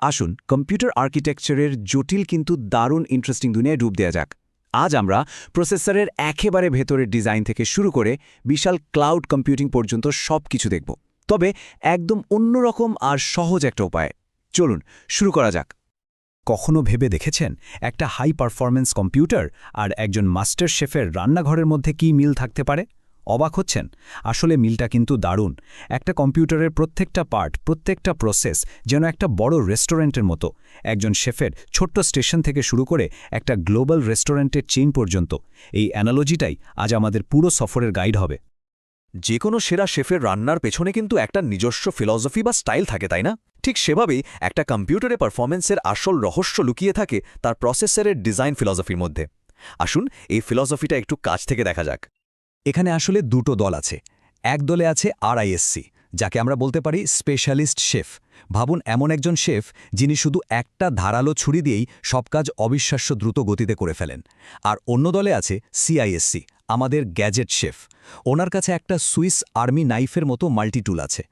আসুন, কম্পিউটার আর্কিটেকচারের জটিল কিন্তু দারুণ ইন্টারেস্টিং দুনিয়ায় ডুব দেওয়া যাক। আজ আমরা প্রসেসরের একেবারে ভেতরের ডিজাইন থেকে শুরু করে বিশাল ক্লাউড কম্পিউটিং পর্যন্ত সব কিছু দেখব। তবে একদম অন্যরকম আর সহজ একটা উপায়। চলুন, শুরু করা যাক। কখনো ভেবে দেখেছেন একটা হাই পারফরম্যান্স কম্পিউটার আর একজন মাস্টার শেফের রান্নাঘরের মধ্যে কি মিল থাকতে পারে? অবাক হচ্ছেন। আসলে মিলটা কিন্তু দারুণ। একটা কম্পিউটারের প্রত্যেকটা পার্ট, প্রত্যেকটা প্রসেস যেন একটা বড় রেস্টুরেন্টের মতো। একজন শেফের ছোট্ট স্টেশন থেকে শুরু করে একটা গ্লোবাল রেস্টুরেন্টের চেইন পর্যন্ত। এই অ্যানালজিটাই আজ আমাদের পুরো সফরের গাইড হবে। যে কোনো সেরা শেফের রান্নার পেছনে কিন্তু একটা নিজস্ব ফিলসফি বা স্টাইল থাকে, তাই না? ঠিক সেভাবেই একটা কম্পিউটারে পারফরমেন্সের আসল রহস্য লুকিয়ে থাকে তার প্রসেসরের ডিজাইন ফিলসফির মধ্যে। আসুন এই ফিলসফিটা একটু কাছ থেকে দেখা যাক। এখানে আসলে দুটো দল আছে। এক দলে আছে আরআইএসসি যাকে আমরা বলতে পারি স্পেশালিস্ট শেফ ভাবুন, এমন একজন শেফ যিনি শুধু একটা ধারালো ছুরি দিয়েই সব কাজ অবিশ্বাস্য দ্রুত গতিতে করে ফেলেন। আর অন্য দলে আছে সিআইএসসি আমাদের গ্যাজেট শেফ ওনার কাছে একটা সুইস আর্মি নাইফের মতো মাল্টিটুল আছে।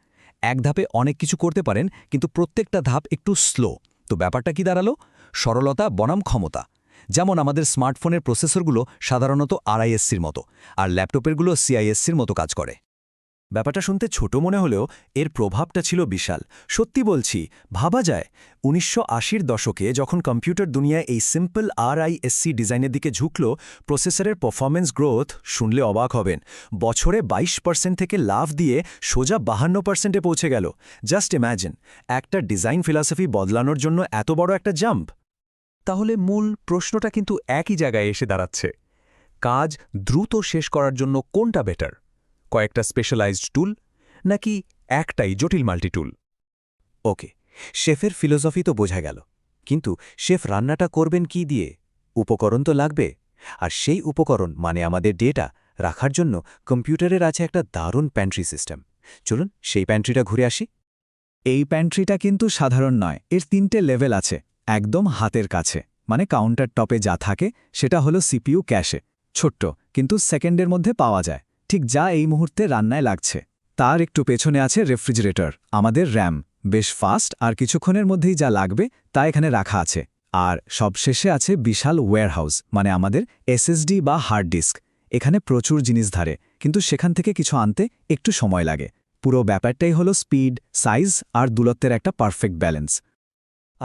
এক ধাপে অনেক কিছু করতে পারেন, কিন্তু প্রত্যেকটা ধাপ একটু স্লো তো ব্যাপারটা কি দাঁড়াল? সরলতা, বনাম ক্ষমতা। যেমন আমাদের স্মার্টফোনের প্রসেসরগুলো সাধারণত আরআইএসসির মতো, আর ল্যাপটপেরগুলো সিআইএসসির মতো কাজ করে। ব্যাপারটা শুনতে ছোট মনে হলেও এর প্রভাবটা ছিল বিশাল। সত্যি বলছি, ভাবা যায়, উনিশশো আশির দশকে যখন কম্পিউটার দুনিয়ায় এই সিম্পল আরআইএসসি ডিজাইনের দিকে ঝুঁকল, প্রসেসরের পারফরমেন্স গ্রোথ শুনলে অবাক হবেন। বছরে ২২ পার্সেন্ট থেকে লাভ দিয়ে সোজা বাহান্ন পার্সেন্টে পৌঁছে গেল। জাস্ট ইম্যাজিন একটা ডিজাইন ফিলসফি বদলানোর জন্য এত বড় একটা জাম্প তাহলে মূল প্রশ্নটা কিন্তু একই জায়গায় এসে দাঁড়াচ্ছে। কাজ দ্রুত শেষ করার জন্য কোনটা বেটার কয়েকটা স্পেশালাইজড টুল নাকি একটাই জটিল মাল্টিটুল ওকে শেফের ফিলোসফি তো বোঝা গেল, কিন্তু শেফ রান্নাটা করবেন কি দিয়ে? উপকরণ তো লাগবে, আর সেই উপকরণ মানে আমাদের ডেটা রাখার জন্য কম্পিউটারের আছে একটা দারুণ প্যান্ট্রি সিস্টেম চলুন সেই প্যান্ট্রিটা ঘুরে আসি। এই প্যান্ট্রিটা কিন্তু সাধারণ নয়, এর তিনটে লেভেল আছে। একদম হাতের কাছে মানে কাউন্টার টপে যা থাকে, সেটা হলো সিপিইউ ক্যাশে ছোট্ট, কিন্তু সেকেন্ডের মধ্যে পাওয়া যায়। ঠিক যা এই মুহূর্তে রান্নায় লাগছে। তার একটু পেছনে আছে রেফ্রিজারেটর আমাদের র্যাম বেশ ফাস্ট আর কিছুক্ষণের মধ্যেই যা লাগবে, তা এখানে রাখা আছে। আর সবশেষে আছে বিশাল ওয়্যারহাউস মানে আমাদের এসএসডি বা হার্ড ডিস্ক এখানে প্রচুর জিনিস ধারে, কিন্তু সেখান থেকে কিছু আনতে একটু সময় লাগে। পুরো ব্যাপারটাই হলো স্পিড সাইজ আর দূরত্বের একটা পারফেক্ট ব্যালেন্স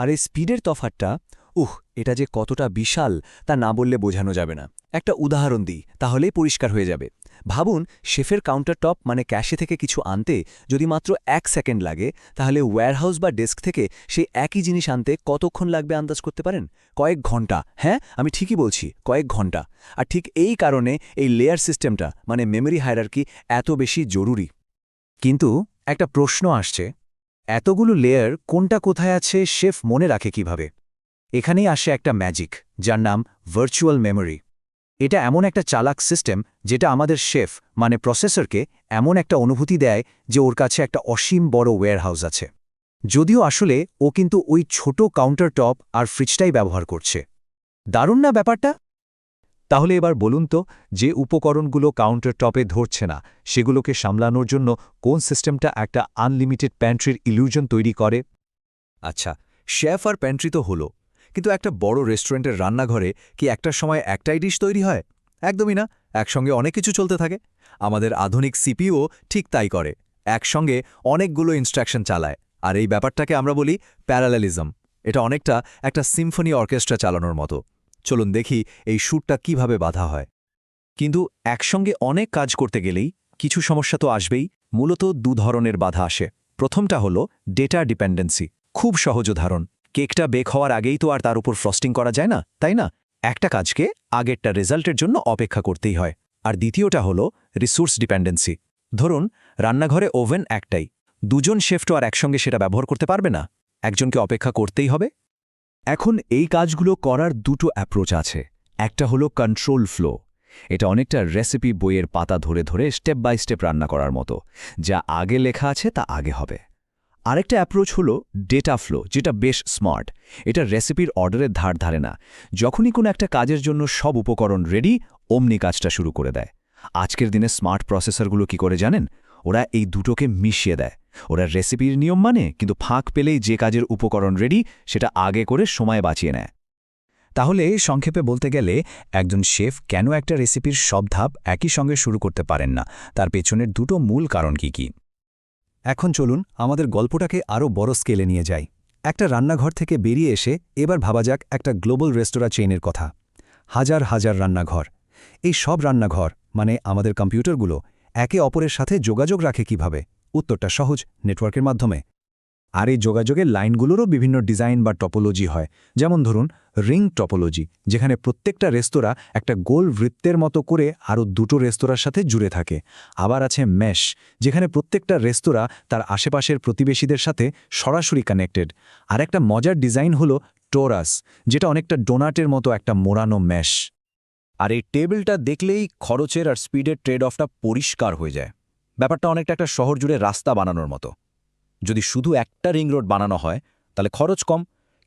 আর এই স্পিডের তফাতটা উহ, এটা যে কতটা বিশাল তা না বললে বোঝানো যাবে না। একটা উদাহরণ দিই, তাহলেই পরিষ্কার হয়ে যাবে। ভাবুন, শেফের কাউন্টার টপ মানে ক্যাশে থেকে কিছু আনতে যদি মাত্র এক সেকেন্ড লাগে, তাহলে ওয়্যারহাউস বা ডেস্ক থেকে সেই একই জিনিস আনতে কতক্ষণ লাগবে আন্দাজ করতে পারেন? কয়েক ঘণ্টা। হ্যাঁ আমি ঠিকই বলছি, কয়েক ঘণ্টা। আর ঠিক এই কারণে এই লেয়ার সিস্টেমটা মানে মেমরি হায়ারার্কি, এত বেশি জরুরি। কিন্তু একটা প্রশ্ন আসছে। এতগুলো লেয়ার কোনটা কোথায় আছে শেফ মনে রাখে কীভাবে? এখানেই আসে একটা ম্যাজিক যার নাম ভার্চুয়াল মেমোরি এটা এমন একটা চালাক সিস্টেম যেটা আমাদের শেফ মানে প্রসেসরকে এমন একটা অনুভূতি দেয় যে ওর কাছে একটা অসীম বড় ওয়্যারহাউস আছে। যদিও আসলে ও কিন্তু ওই ছোট কাউন্টার টপ আর ফ্রিজটাই ব্যবহার করছে। দারুণ না ব্যাপারটা? তাহলে এবার বলুন তো, যে উপকরণগুলো কাউন্টার টপে ধরছে না, সেগুলোকে সামলানোর জন্য কোন সিস্টেমটা একটা আনলিমিটেড প্যান্ট্রির ইলিউশন তৈরি করে? আচ্ছা শেফ আর প্যান্ট্রি তো হলো, কিন্তু একটা বড় রেস্টুরেন্টের রান্নাঘরে কি একটা সময় একটাই ডিশ তৈরি হয়? একদমই না, একসঙ্গে অনেক কিছু চলতে থাকে। আমাদের আধুনিক সিপিও ঠিক তাই করে, একসঙ্গে অনেকগুলো ইনস্ট্রাকশন চালায়, আর এই ব্যাপারটাকে আমরা বলি প্যারালালিজম। এটা অনেকটা একটা সিম্ফনি অর্কেস্ট্রা চালানোর মতো। চলুন দেখি এই সুরটা কীভাবে বাধা হয়। কিন্তু একসঙ্গে অনেক কাজ করতে গেলেই কিছু সমস্যা তো আসবেই, মূলত দু ধরনের বাধা আসে। প্রথমটা হলো ডেটা ডিপেন্ডেন্সি খুব সহজ উদাহরণ। কেকটা বেক হওয়ার আগেই তো আর তার উপর ফ্রস্টিং করা যায় না, তাই না? একটা কাজকে আগেরটা রেজাল্টের জন্য অপেক্ষা করতেই হয়। আর দ্বিতীয়টা হলো রিসোর্স ডিপেন্ডেন্সি ধরুন, রান্নাঘরে ওভেন একটাই। দুজন শেফটও আর একসঙ্গে সেটা ব্যবহার করতে পারবে না। একজনকে অপেক্ষা করতেই হবে এখন এই কাজগুলো করার দুটো অ্যাপ্রোচ আছে। একটা হলো কন্ট্রোল ফ্লো এটা অনেকটা রেসিপি বইয়ের পাতা ধরে ধরে স্টেপ বাই স্টেপ রান্না করার মতো, যা আগে লেখা আছে তা আগে হবে। আরেকটা অ্যাপ্রোচ হলো ডেটা ফ্লো যেটা বেশ স্মার্ট এটা রেসিপির অর্ডারের ধার ধারে না। যখনই কোনো একটা কাজের জন্য সব উপকরণ রেডি অমনি কাজটা শুরু করে দেয়। আজকের দিনে স্মার্ট প্রসেসরগুলো কি করে জানেন? ওরা এই দুটোকে মিশিয়ে দেয়। ওরা রেসিপির নিয়ম মানে কিন্তু ফাঁক পেলেই যে কাজের উপকরণ রেডি সেটা আগে করে সময় বাঁচিয়ে নেয়। তাহলে সংক্ষেপে বলতে গেলে, একজন শেফ কেন একটা রেসিপির সব ধাপ একই সঙ্গে শুরু করতে পারেন না? তার পেছনের দুটো মূল কারণ কি কি? এখন চলুন আমাদের গল্পটাকে আরও বড় স্কেলে নিয়ে যাই। একটা রান্নাঘর থেকে বেরিয়ে এসে এবার ভাবা যাক একটা গ্লোবাল রেস্তোরাঁ চেইনের কথা। হাজার হাজার রান্নাঘর। এই সব রান্নাঘর মানে আমাদের কম্পিউটারগুলো একে অপরের সাথে যোগাযোগ রাখে কীভাবে? উত্তরটা সহজ নেটওয়ার্কের মাধ্যমে। আর এই যোগাযোগের লাইনগুলোরও বিভিন্ন ডিজাইন বা টপোলজি হয়। যেমন ধরুন, রিং টপোলজি, যেখানে প্রত্যেকটা রেস্তোরাঁ একটা গোল বৃত্তের মতো করে আরও দুটো রেস্তোরাঁর সাথে জুড়ে থাকে। আবার আছে ম্যাশ যেখানে প্রত্যেকটা রেস্তোরাঁ তার আশেপাশের প্রতিবেশীদের সাথে সরাসরি কানেক্টেড। আর একটা মজার ডিজাইন হলো টোরাস, যেটা অনেকটা ডোনাটের মতো একটা মোড়ানো ম্যাশ আর এই টেবিলটা দেখলেই খরচের আর স্পিডের ট্রেড অফটা পরিষ্কার হয়ে যায়। ব্যাপারটা অনেকটা একটা শহর জুড়ে রাস্তা বানানোর মতো। যদি শুধু একটা রিং রোড বানানো হয়, তাহলে খরচ কম,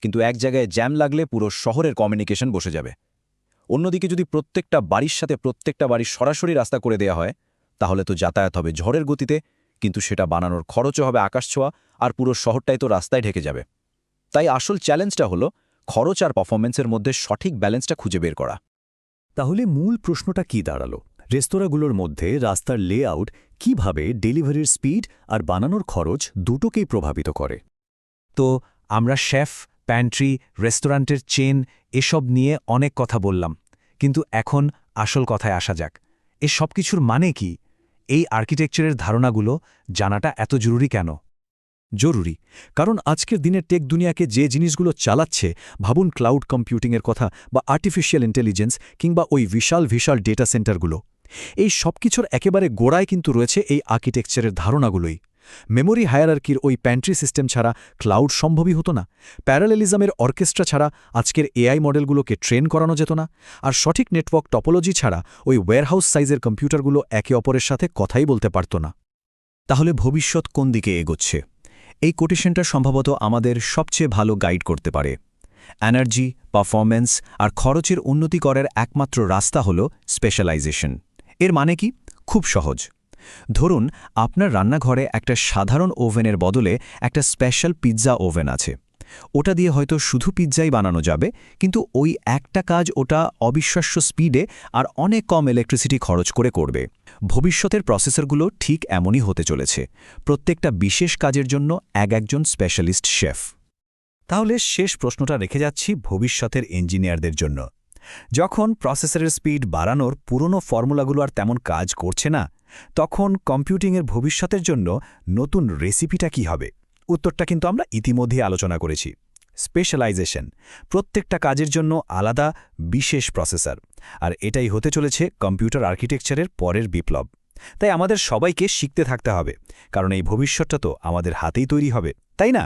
কিন্তু এক জায়গায় জ্যাম লাগলে পুরো শহরের কমিউনিকেশন বসে যাবে। অন্যদিকে যদি প্রত্যেকটা বাড়ির সাথে প্রত্যেকটা বাড়ির সরাসরি রাস্তা করে দেয়া হয়, তাহলে তো যাতায়াত হবে ঝড়ের গতিতে, কিন্তু সেটা বানানোর খরচও হবে আকাশ ছোঁয়া আর পুরো শহরটাই তো রাস্তায় ঢেকে যাবে। তাই আসল চ্যালেঞ্জটা হলো খরচ আর পারফরমেন্সের মধ্যে সঠিক ব্যালেন্সটা খুঁজে বের করা। তাহলে মূল প্রশ্নটা কি দাঁড়াল? রেস্তোরাঁগুলোর মধ্যে রাস্তার লেআউট কীভাবে ডেলিভারির স্পিড আর বানানোর খরচ দুটোকেই প্রভাবিত করে। তো, আমরা শেফ, প্যান্ট্রি রেস্টুরেন্টের চেন এসব নিয়ে অনেক কথা বললাম, কিন্তু এখন আসল কথায় আসা যাক। এ সব কিছুর মানে কি? এই আর্কিটেকচারের ধারণাগুলো জানাটা এত জরুরি কেন? জরুরি, কারণ আজকের দিনের টেক দুনিয়াকে যে জিনিসগুলো চালাচ্ছে, ভাবুন ক্লাউড কম্পিউটিংয়ের কথা বা আর্টিফিশিয়াল ইন্টেলিজেন্স কিংবা ওই বিশাল বিশাল ডেটা সেন্টারগুলো। এই সব কিছুর একেবারে গোড়ায় কিন্তু রয়েছে এই আর্কিটেকচারের ধারণাগুলোই। মেমোরি হায়ারার্কির ওই প্যান্ট্রি সিস্টেম ছাড়া ক্লাউড সম্ভবই হতো না। প্যারালেলিজমের অর্কেস্ট্রা ছাড়া আজকের এআই মডেলগুলোকে ট্রেন করানো যেত না। আর সঠিক নেটওয়ার্ক টপোলজি ছাড়া ওই ওয়্যারহাউস সাইজের কম্পিউটারগুলো একে অপরের সাথে কথাই বলতে পারত না। তাহলে ভবিষ্যৎ কোন দিকে এগোচ্ছে? এই কোটেশনটা সম্ভবত আমাদের সবচেয়ে ভালো গাইড করতে পারে। এনার্জি, পারফরম্যান্স আর খরচের উন্নতি করার একমাত্র রাস্তা হল স্পেশালাইজেশন। এর মানে কি? খুব সহজ। ধরুন, আপনার রান্নাঘরে একটা সাধারণ ওভেনের বদলে একটা স্পেশাল পিৎজা ওভেন আছে। ওটা দিয়ে হয়তো শুধু পিৎজাই বানানো যাবে, কিন্তু ওই একটা কাজ ওটা অবিশ্বাস্য স্পিডে আর অনেক কম ইলেকট্রিসিটি খরচ করে করবে। ভবিষ্যতের প্রসেসরগুলো ঠিক এমনই হতে চলেছে। প্রত্যেকটা বিশেষ কাজের জন্য এক একজন স্পেশালিস্ট শেফ তাহলে শেষ প্রশ্নটা রেখে যাচ্ছি ভবিষ্যতের ইঞ্জিনিয়ারদের জন্য। যখন প্রসেসরের স্পিড বাড়ানোর পুরনো ফর্মুলাগুলো আর তেমন কাজ করছে না, তখন কম্পিউটিংয়ের ভবিষ্যতের জন্য নতুন রেসিপিটা কি হবে? উত্তরটা কিন্তু আমরা ইতিমধ্যেই আলোচনা করেছি। স্পেশালাইজেশন, প্রত্যেকটা কাজের জন্য আলাদা, বিশেষ প্রসেসর। আর এটাই হতে চলেছে কম্পিউটার আর্কিটেকচারের পরের বিপ্লব। তাই আমাদের সবাইকে শিখতে থাকতে হবে, কারণ এই ভবিষ্যৎটা তো আমাদের হাতেই তৈরি হবে, তাই না?